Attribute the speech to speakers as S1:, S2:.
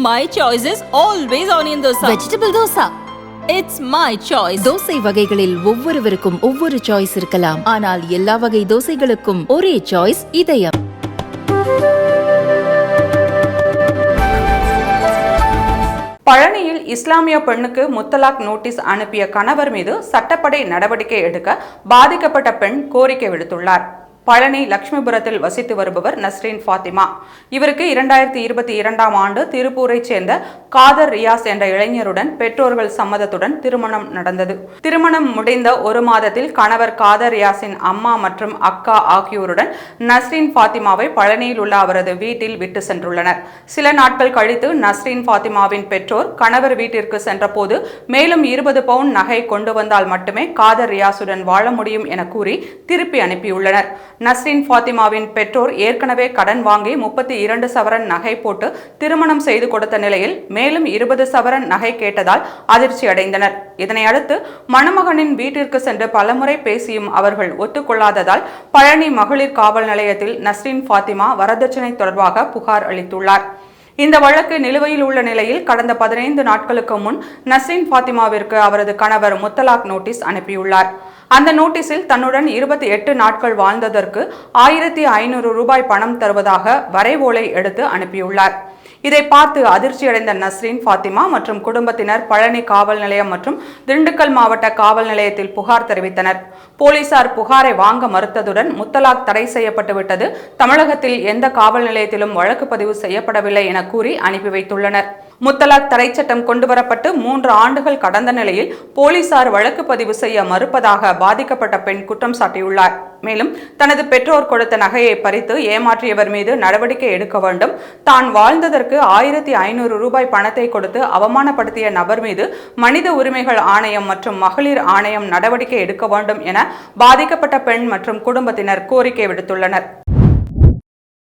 S1: My choice is always onion dosa.
S2: Vegetable dosa
S1: It's my choice.
S2: Dosa வகைகளில் ஒவ்வொருவருக்கும் ஒவ்வொரு choice இருக்கலாம் ஆனால் எல்லா வகை தோசைகளுக்கும் ஒரே சாய்ஸ் இதயம்
S3: பழனியில் இஸ்லாமிய பெண்ணுக்கு முத்தலாக் நோட்டீஸ் அனுப்பிய கணவர் மீது சட்டப்படை நடவடிக்கை எடுக்க பாதிக்கப்பட்ட பெண் கோரிக்கை விடுத்துள்ளார் பழனி லட்சுமிபுரத்தில் வசித்து வருபவர் நஸ்ரீன் ஃபாத்திமா. இவருக்கு இரண்டாயிரத்தி இருபத்தி இரண்டாம் ஆண்டு திருப்பூரைச் சேர்ந்த காதர் ரியாஸ் என்ற இளைஞருடன் பெற்றோர்கள் சம்மதத்துடன் திருமணம் நடந்தது. திருமணம் முடிந்த ஒரு மாதத்தில் கணவர் காதர் ரியாஸின் அம்மா மற்றும் அக்கா ஆகியோருடன் நஸ்ரீன் ஃபாத்திமாவை பழனியில் உள்ள அவரது வீட்டில் விட்டு சென்றுள்ளனர். சில நாட்கள் கழித்து நஸ்ரீன் ஃபாத்திமாவின் பெற்றோர் கணவர் வீட்டிற்கு சென்றபோது மேலும் இருபது பவுன் நகை கொண்டு வந்தால் மட்டுமே காதர் ரியாஸுடன் வாழ முடியும் என கூறி திருப்பி அனுப்பியுள்ளனர். நஸ்ரின் ஃபாத்திமாவின் பெற்றோர் ஏற்கனவே கடன் வாங்கி முப்பத்தி இரண்டு சவரன் நகை போட்டு திருமணம் செய்து கொடுத்த நிலையில் மேலும் இருபது சவரன் நகை கேட்டதால் அதிர்ச்சி அடைந்தனர். இதனை அடுத்து மணமகனின் வீட்டிற்கு சென்று பலமுறை பேசியும் அவர்கள் ஒத்துக்கொள்ளாததால் பழனி மகளிர் காவல் நிலையத்தில் நஸ்ரீன் ஃபாத்திமா வரதட்சணை தொடர்பாக புகார் அளித்துள்ளார். இந்த வழக்கு நிலுவையில் உள்ள நிலையில் கடந்த பதினைந்து நாட்களுக்கு முன் நஸ்ரின் ஃபாத்திமாவிற்கு அவரது கணவர் முத்தலாக் நோட்டீஸ் அனுப்பியுள்ளார். அந்த நோட்டீஸில் தன்னுடன் இருபத்தி எட்டு நாட்கள் வாழ்ந்ததற்கு ஆயிரத்தி ஐநூறு ரூபாய் பணம் தருவதாக வரைவோலை எடுத்து அனுப்பியுள்ளார். இதை பார்த்து அதிர்ச்சியடைந்த நஸ்ரீன் ஃபாத்திமா மற்றும் குடும்பத்தினர் பழனி காவல் நிலையம் மற்றும் திண்டுக்கல் மாவட்ட காவல் நிலையத்தில் புகார் தெரிவித்தனர். போலீசார் புகாரை வாங்க மறுத்ததுடன் முத்தலாக் தடை செய்யப்பட்டுவிட்டது தமிழகத்தில் எந்த காவல் நிலையத்திலும் வழக்கு பதிவு செய்யப்படவில்லை என கூறி அனுப்பி வைத்துள்ளனர். முத்தலாக் தடை சட்டம் கொண்டுவரப்பட்டு மூன்று ஆண்டுகள் கடந்த நிலையில் போலீசார் வழக்கு பதிவு செய்ய மறுப்பதாக பாதிக்கப்பட்ட பெண் குற்றம் சாட்டியுள்ளார். மேலும் தனது பெற்றோர் கொடுத்த நகையை பறித்து ஏமாற்றியவர் மீது நடவடிக்கை எடுக்க வேண்டும். தான் வாழ்ந்ததற்கு ஆயிரத்தி ஐநூறு ரூபாய் பணத்தை கொடுத்து அவமானப்படுத்திய நபர் மீது மனித உரிமைகள் ஆணையம் மற்றும் மகளிர் ஆணையம் நடவடிக்கை எடுக்க வேண்டும் என பாதிக்கப்பட்ட பெண் மற்றும் குடும்பத்தினர் கோரிக்கை விடுத்துள்ளனர்.